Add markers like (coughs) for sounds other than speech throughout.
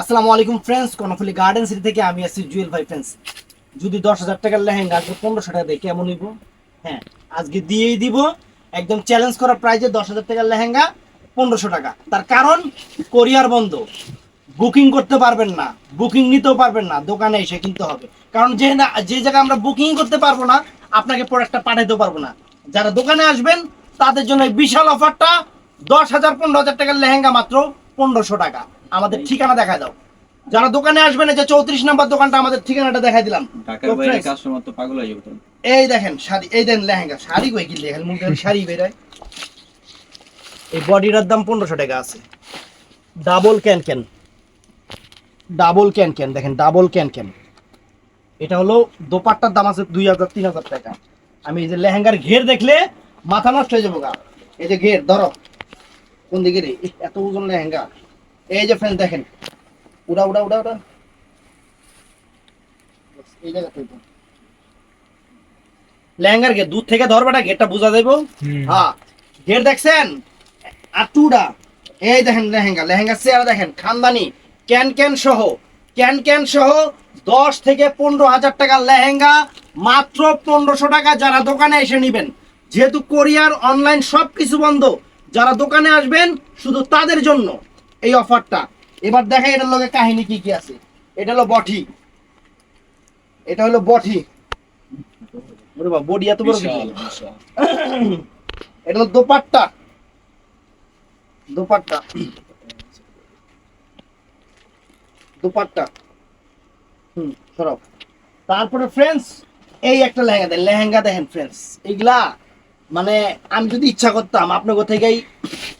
আসসালামু আলাইকুম friends Karnaphuli garden city থেকে আমি আছি জুয়েল ভাই ফ্রেন্ডস যদি দশ হাজার টাকার লেহেঙ্গা আজকে পনেরোশো টাকা দিয়ে, কেমন নিব হ্যাঁ আজকে দিয়েই দিব, একদম চ্যালেঞ্জ করা প্রাইজে দশ হাজার টাকার লেহেঙ্গা, পনেরোশো টাকা। তার কারণ কোরিয়ার বন্ধ। বুকিং করতে পারবেন না বুকিং নিতেও পারবেন না, দোকানে এসে কিনতে হবে। কারণ যে না, যে জায়গায় আমরা বুকিং করতে পারব না, আপনাকে প্রোডাক্টটা পাঠাতে পারব না। যারা দোকানে আসবেন, তাদের জন্য বিশাল অফারটা দশ হাজার, পনেরো হাজার টাকার লেহেঙ্গা মাত্র পনেরোশো টাকা। আমাদের ঠিকানা দেখা দাও। যারা দোকানে আসবেন যে চৌত্রিশ নাম্বার দোকানটা আমাদের ঠিকানাটা দেখাই দিলাম। এই দেখেন শাড়ি এই দেন লেহেঙ্গা। শাড়ি কই কিনলে? খালি মুখে শাড়ি বেরোয় এই বডিটার দাম পনেরোশো টাকা আছে। Double can can. Double can can দেখেন ডাবল ক্যান ক্যান। এটা হলো দোপাট্টার দাম আছে দুই হাজার তিন হাজার টাকা। আমি এই যে লেহেঙ্গার ঘের দেখলে মাথা নষ্ট হয়ে যাব গা। এই যে ঘের ধরো। কোন দিকে রে? এত ওজন লেহেঙ্গা। এই যে ফ্রেন্ড দেখেন। উড়া উড়া উড়া উড়া। এই জায়গাতে। লেহেঙ্গার ঘের দূর থেকে ধরবাটা ঘেরটা বোঝা যাইব। হ্যাঁ। ঘের দেখছেন? আর টুডা এই দেখেন লেহেঙ্গা লেহেঙ্গা চেহারা দেখেন খানদানি। ক্যান ক্যান সহ ক্যান ক্যান সহ দশ থেকে পনেরো হাজার টাকার লেহেঙ্গা মাত্র পনেরোশো টাকা যারা দোকানে এসে নেবেন। যেহেতু কোরিয়ার অনলাইন সব কিছু বন্ধ। যারা দোকানে আসবেন শুধু তাদের জন্য। এই অফারটা। এবার দেখা এটার লগে কাহিনী কি কি আছে। এটা হলো বটি এটা হলো বটি ওরে বাবা বডি এত বড় (coughs) এটা হলো দোপাট্টা। দোপাট্টা। (coughs) দোপাট্টা। হুম সরাও তারপরে ফ্রেন্ডস এই একটা লেহেঙ্গা দেন। লেহেঙ্গা দেখেন ফ্রেন্ডস এগুলা মানে আমি যদি ইচ্ছা করতাম আপনার থেকেই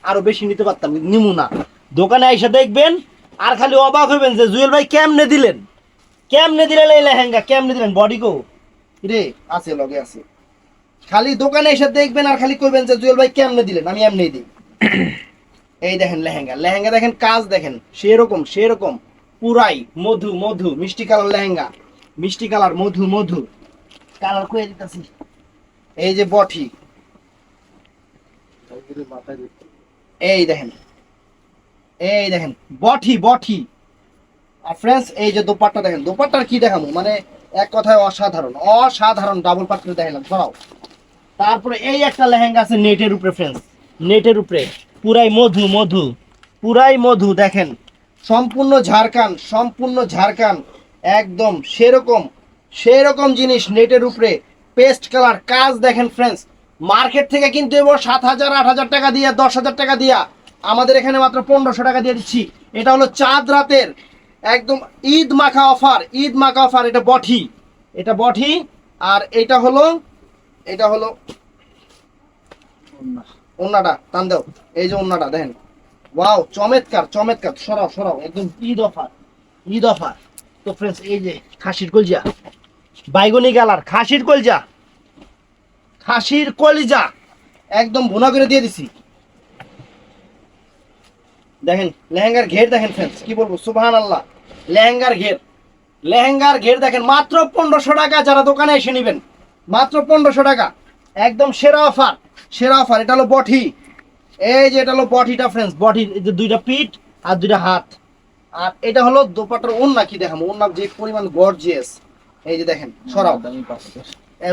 আরও বেশি নিতে পারতাম কিন্তু নিমু না। দোকানে এসে দেখবেন আর খালি অবাক হইবেন যে জুয়েল ভাই কেমনে দিলেন? কেমনে দিলেন এই লেহেঙ্গা? কেমনে দিলেন? বডি কো? রে আছে লগে আছে। খালি দোকানে এসে দেখবেন আর খালি কইবেন যে জুয়েল ভাই কেমনে দিলেন? আমি এমনি দিই। (coughs) এই দেখেন লেহেঙ্গা। লেহেঙ্গা দেখেন কাজ দেখেন সেরকম সেরকম। পুরাই মধু মধু মিষ্টি কালার লেহেঙ্গা। মিষ্টি কালার মধু মধু। কালার কয়ে দিতেছি। এই যে বটি। এই দেখেন এই দেখেন বটি বটি আর ফ্রেন্ডস এই যে দোপাট্টা দেখেন, দোপাট্টার কি দেখাবো? মানে এক কথায় অসাধারণ অসাধারণ ডাবল পাত্র দেখালাম সরাও তারপরে এই একটা লেহেঙ্গা আছে নেটের উপরে ফ্রেন্ডস নেটের উপরে। পুরাই মধু মধু। পুরাই মধু, দেখেন। সম্পূর্ণ ঝাড়খান সম্পূর্ণ ঝাড়খান, একদম সেরকম সেরকম জিনিস নেটের উপরে। পেস্ট কালার, কাজ দেখেন ফ্রেন্ডস মার্কেট থেকে কিন্তু এবার সাত হাজার, আট হাজার টাকা দিয়া, দশ হাজার টাকা দিয়া। আমাদের এখানে মাত্র পনেরোশো টাকা দিয়ে দিচ্ছি। এটা হলো চাঁদ রাতের একদম ঈদ মাখা অফার, ঈদ মাখা অফার, এটা বঠি। এটা বঠি, আর এটা হলো এটা হলো ওন্নাটা, টান দাও। এই যে ওন্নাটা, দেখেন। ওয়াও, চমৎকার চমৎকার। সরাও সরাও, একদম ঈদ অফার ঈদ অফার। তো ফ্রেন্ডস এই যে খাসির কলজা। বাইগনি কালার, খাসির কলজা। খাসির কলজা। একদম ভুনা করে দিয়ে দিছি। দেখেন লেহেঙ্গার ঘের দেখেন ফ্রেন্ডস কি বলব সুবহান আল্লাহ লেহেঙ্গার ঘের। লেহেঙ্গার ঘের দেখেন মাত্র পনেরোশো টাকা যারা দোকানে এসে নেবেন। মাত্র পনেরোশো টাকা। একদম সেরা অফার সেরা অফার এটা হলো বটি এই যে এটা হলো বটিটা ফ্রেন্ডস এই যে দুইটা পিঠ আর দুইটা হাত। আর এটা হলো দোপাটার ওন্না কি দেখাবো ওন্না যে পরিমাণ গর্জিয়াস এই যে দেখেন সরাও।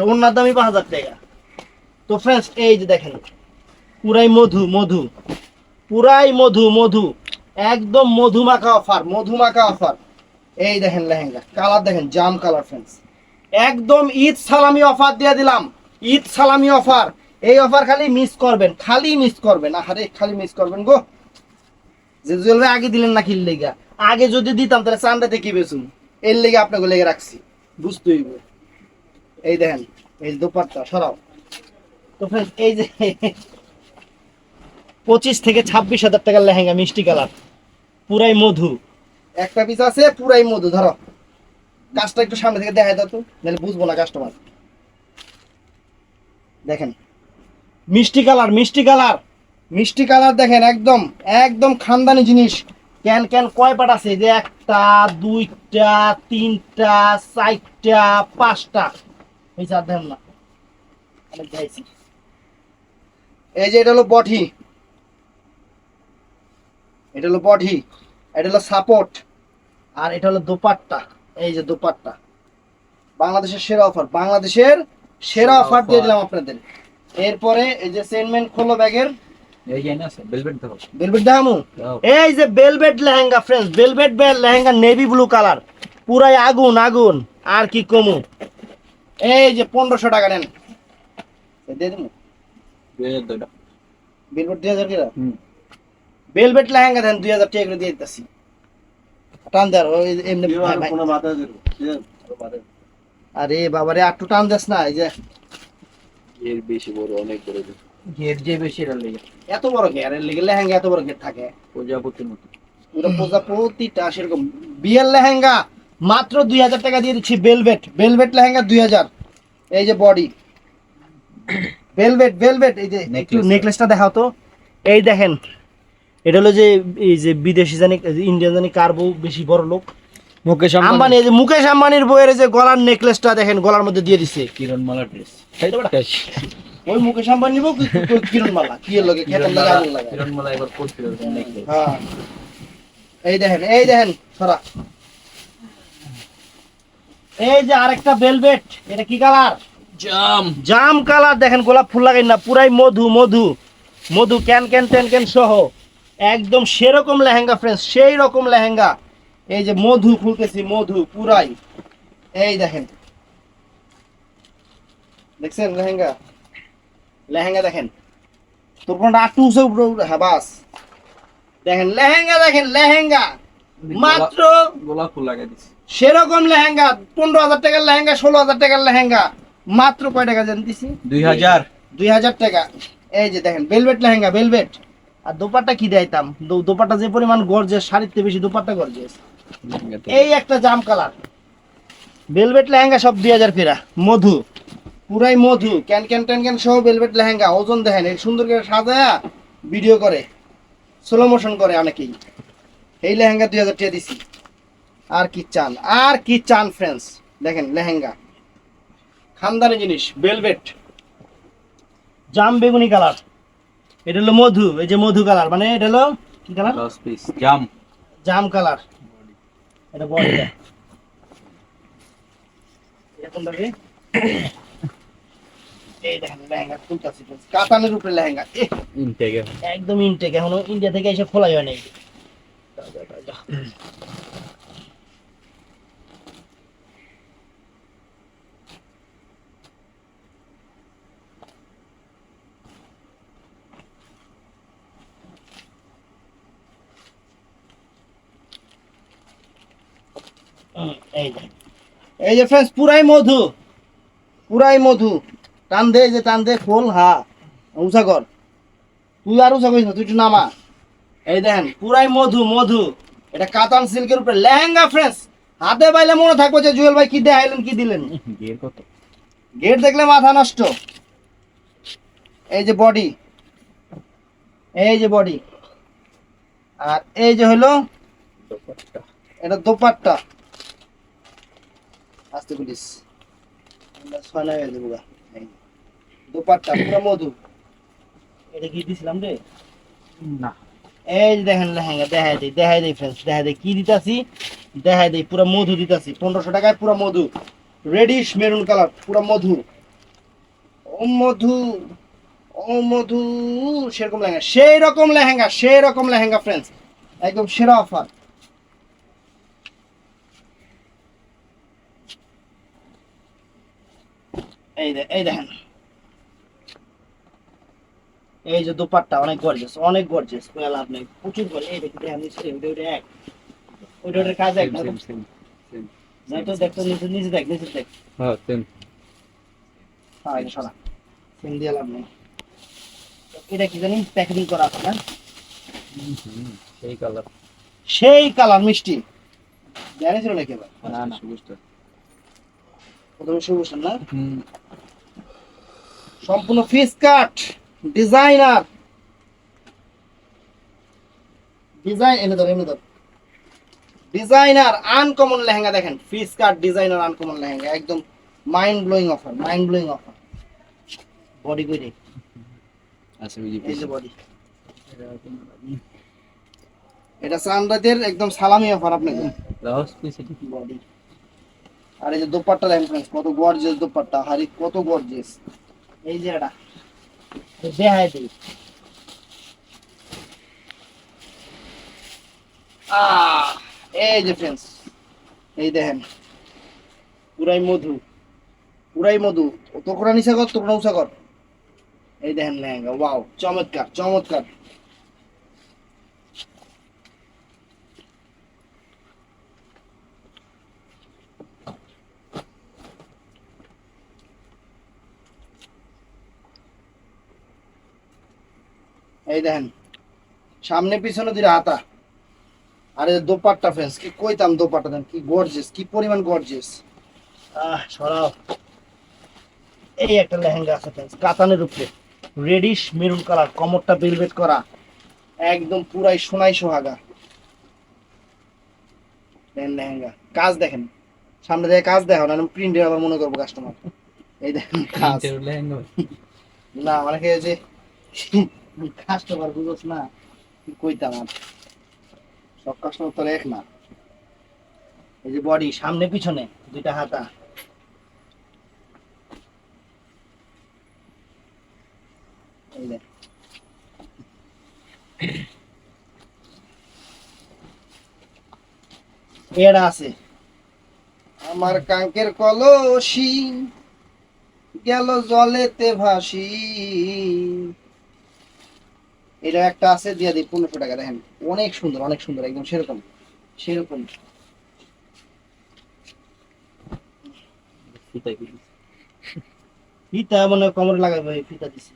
ওন্নার দামই পাঁচ হাজার টাকা। তো ফ্রেন্ডস এই যে দেখেন পুরাই মধু মধু। পুরাই মধু মধু। একদম মধু মাখা অফার মধু মাখা অফার এই দেখেন লেহেঙ্গা কালার দেখেন জাম কালার ফ্রেন্ডস একদম ঈদ সালামি অফার দিয়ে দিলাম। ঈদ সালামি অফার এই অফার খালি মিস করবেন খালি মিস করবেন। আরে খালি মিস করবেন গো। যে আগে দিলেন না কিল লেগা? আগে যদি দিতাম তাহলে চান্দাতে কি বেচুন এর লেগে আপনাকে লেগে রাখছি। বুঝতে হইব এই দেখেন এই দোপাট্টা সরাও। তো friends, এই যে (laughs) পঁচিশ থেকে ছাব্বিশ হাজার টাকার লেহেঙ্গা মিষ্টি কালার। পুরাই মধু। একটা পিস আছে পুরাই মধু ধরো। কাজটা একটু সামনে থেকে দেখাই দাও তো নাহলে বুঝব না কাস্টমার দেখেন। মিষ্টি কালার মিষ্টি কালার। মিষ্টি কালার দেখেন একদম একদম খানদানি জিনিস। ক্যান ক্যান কয় পাট আছে? যে একটা দুইটা তিনটা চারটা পাঁচটা। এই চার দেখেন না। এই যে এটা হলো বটি। এটা হলো বডি এটা হলো সাপোর্ট আর এটা হলো দোপাট্টা এই যে দোপাট্টা। বাংলাদেশের সেরা অফার বাংলাদেশের সেরা অফার দিয়ে দিলাম আপনাদের। এরপরে এই যে সেনমেন্ট খোলো ব্যাগের। এই যে velvet velvet lehenga friends velvet lehenga navy blue colour পুরাই আগুন আগুন। আর কি কমু? এই যে পনেরোশো টাকা নেন। দিয়ে দুইটা। বেলভেট দুই হাজার বেলভেট লেহেঙ্গা দেন দুই হাজার টাকা করে দিয়ে দিতেছি। টান দেয় এমনি। আরে বাবা রে একটু টান দেস না এই যে। এর বেশি বড় অনেক বড় ঘের যে বেশি এটা লেগে। এত বড় ঘের এর লেগে লেহেঙ্গা এত বড় ঘের থাকে। প্রজাপতির মতো। পুরো প্রজাপতিটা সেরকম। বিয়ের লেহেঙ্গা মাত্র দুই হাজার টাকা দিয়ে দিচ্ছি বেলভেট বেলভেট লেহেঙ্গা দুই হাজার। এই যে বডি ভেলভেট ভেলভেট এই যে একটু নেকলেসটা দেখাও তো। এই দেখেন এটা হলো যে এই যে বিদেশি জানি ইন্ডিয়ান জানি কার বউ বেশি বড় লোক? মুকেশ আম্বানি। এই যে মুকেশ আম্বানির বইয়ের যে গলার নেকলেসটা দেখেন গলার মধ্যে দিয়ে দিছে। কিরণ মালা ড্রেস ওই মুকেশ আম্বানি নিবো কি- কি- কি- কিরণ মালা? কি এর লগে খেতের লাগে লাগে কিরণ মালা এবার করছিল নেকলেস হ্যাঁ। এই দেখেন এই দেখেন সরা। এই যে আরেকটা ভেলভেট এটা কি কালার? জাম। জাম কালার দেখেন গোলাপ ফুল লাগাই না পুরাই মধু মধু। মধু ক্যান ক্যান ট্যান ক্যান সহ। একদম সেরকম লেহেঙ্গা ফ্রেন্ডস সেই রকম লেহেঙ্গা। এই যে মধু ফুলতেছি মধু পুরাই। এই দেখেন। দেখছেন লেহেঙ্গা? লেহেঙ্গা দেখেন। তোর কোনটা আটটু উঁচু হ্যাঁ বাস। দেখেন লেহেঙ্গা দেখেন লেহেঙ্গা। মাত্র গোলাপ ফুল লাগাই দিছি। সেরকম লেহেঙ্গা পনেরো হাজার টাকার লেহেঙ্গা ষোলো হাজার টাকার লেহেঙ্গা। মাত্র কয় টাকা জান দিছি দুই হাজার। দুই হাজার টাকা। এই যে দেখেন বেলভেট লেহেঙ্গা বেলভেট আর দোপাট্টা কি দিতাম দোপাট্টা যে পরিমাণ গর্জেস শাড়িতে বেশি দোপাট্টা গর্জে এই একটা জাম কালার। বেলভেট লেহেঙ্গা সব দুই হাজার ফেরা। মধু। পুরাই মধু। ক্যান ক্যান ট্যান ক্যান সহ বেলভেট লেহেঙ্গা। ওজন দেখেন এই সুন্দর করে সাজায়া ভিডিও করে। স্লো মোশন করে অনেকেই। এই লেহেঙ্গা দুই হাজার টাকা দিছি। আর কি চান? আর কি চান ফ্রেন্ডস দেখেন লেহেঙ্গা। খানদানি জিনিস বেলভেট জাম বেগুনি কালার। এটা হলো মধু এই যে মধু কালার মানে এটা হলো কি কালার লস পিস জাম জাম কালার এটা বডিটা এখন দেখি। এই দেখেন লেহেঙ্গা খুলতাছি কাতানের উপরে লেহেঙ্গা। ইনটেক একদম ইনটেক এখনও ইন্ডিয়া থেকে এসে খোলাই হয় নাই এই যে। এই যে ফ্রেন্ডস পুরাই মধু। পুরাই মধু। টান দে যে টান দে খোল হা। উঁচা কর। তুই আর উঁচা করিস না তুই একটু নামা। এই দেখেন পুরাই মধু মধু। এটা কাতান সিল্কের উপরে। লেহেঙ্গা ফ্রেন্ডস হাতে পাইলে মনে থাকব যে জুয়েল ভাই কি দেখাইলেন কি দিলেন? গেট দেখলে মাথা নষ্ট। এই যে বডি এই যে বডি আর এই যে হলো এটা দোপাট্টা। আস্তে পুলিশ ছয় নয় হয়ে। এই। দোপাট্টা পুরো মধু। এটা কি দিছিলাম রে? না। এই দেখেন লেহেঙ্গা দেখাই দিই দেখাই দিই ফ্রেন্ডস দেখাই দিই। কি দিতাছি? দেখাই দিই পুরো মধু দিতাছি। পনেরোশো টাকায় পুরো মধু। রেডিশ মেরুন কালার পুরো মধু। ও মধু ও মধু সেরকম লেহেঙ্গা সেই রকম লেহেঙ্গা সেই রকম লেহেঙ্গা ফ্রেন্ডস একদম সেরা অফার এই এই দেখেন। এই যে দোপাট্টা অনেক গর্জিয়াস অনেক গর্জিয়াস কোনো লাভ নেই প্রচুর গর্জ এই দেখি দেখেন নিচে ওইটা ওইটা এক। ওইটা ওইটার কাজ এক না তো? দেখ তো নিচে নিচে দেখ নিচে দেখ। হ্যাঁ সেম হ্যাঁ এটা সিম দিয়ে লাভ নেই। এটা কি জানি? প্যাকেজিং করা আছে না? সেই কালার সেই কালার মিষ্টি। জানিস নাকি এবার? না না বুঝতে প্রথমে সবুজ না? হুম। সম্পূর্ণ ফিস কাট ডিজাইনার ডিজাইন এনে ধর এনে ধর। ডিজাইনার আনকমন লেহেঙ্গা দেখেন। Fish cut designer uncommon lehenga. একদম mind blowing offer mind blowing offer body কই রে? আচ্ছা এই যে বডি এটা সানরাইজের একদম সালামি অফার আপনাকে। বডি আর এই যে দোপাট্টা দেখেন কত গর্জিয়াস দোপাট্টা। হারি কত গর্জিয়াস এই যে এটা। দেখাই দিই। এই যে ফ্রেন্ডস এই দেখেন। পুরাই মধু পুরাই মধু। তো কোরআন নিশা কর তো উষা কর এই দেখেন লেহেঙ্গা ওয়াও চমৎকার চমৎকার। এই দেখেন সামনে পিছনে দুইটা হাতা। আর এই দোপাট্টা ফ্রেন্ডস কি কইতাম দোপাট্টা দেন কি গর্জিয়াস কি পরিমাণ গর্জিয়াস আহ সরাও। এই একটা লেহেঙ্গা আছে ফ্রেন্ডস কাতানের উপরে। রেডিশ মেরুন কালার কমরটা বেলভেট করা। একদম পুরাই সোনাই সোহাগা। লেহেঙ্গা। কাজ দেখেন সামনে থেকে কাজ দেখো না প্রিন্টের আবার মনে করব কাস্টমার এই দেখেন কাজ। না অনেকে যে কাস্টমার বুঝোস না, কি কইতাম আর সব কাস্টমার তো এক না। এই যে বডি, সামনে পিছনে, দুইটা হাতা। এরা আছে। আমার কাঙ্কের কলসি গেল জলেতে ভাসি। এটা একটা আছে দিয়ে দিই পনেরোশো টাকা দেখেন। অনেক সুন্দর অনেক সুন্দর একদম সেরকম সেরকম। ফিতা মানে কমরে লাগাবে এই ফিতা দিছি।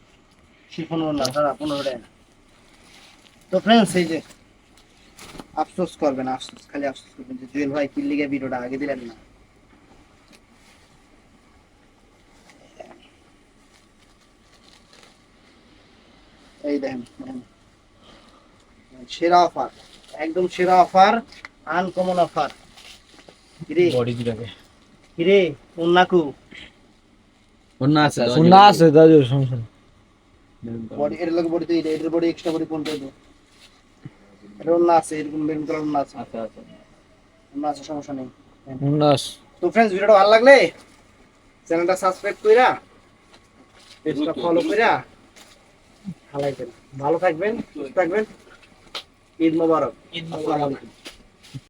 শিফন না ধরা পনেরো টাকা। তো ফ্রেন্ডস এই যে আফসোস করবেন আফসোস খালি আফসোস করবেন যে জুয়েল ভাই কি লিগে ভিডিওটা আগে দিলেন না। এই দেখেন। সেরা অফার একদম সেরা অফার আনকমন অফার কিরে? বডি দিবে কিরে উন্নাকু? অন্য আছে না আছে দাদু সমস্যা বডি এর লগে বডি তো এটা এটার বডি এক্সট্রা বডি কোনটা আছে এরকম মেরুন কালার অন্য আছে। আচ্ছা আচ্ছা। আছে সমস্যা নেই। আছে। তো ফ্রেন্ডস ভিডিওটা ভালো লাগলে চ্যানেলটা সাবস্ক্রাইব কইরা পেজটা ফলো কইরা ভালো থাকবেন সুস্থ থাকবেন। ঈদ মোবারক। ঈদ আলাইকুম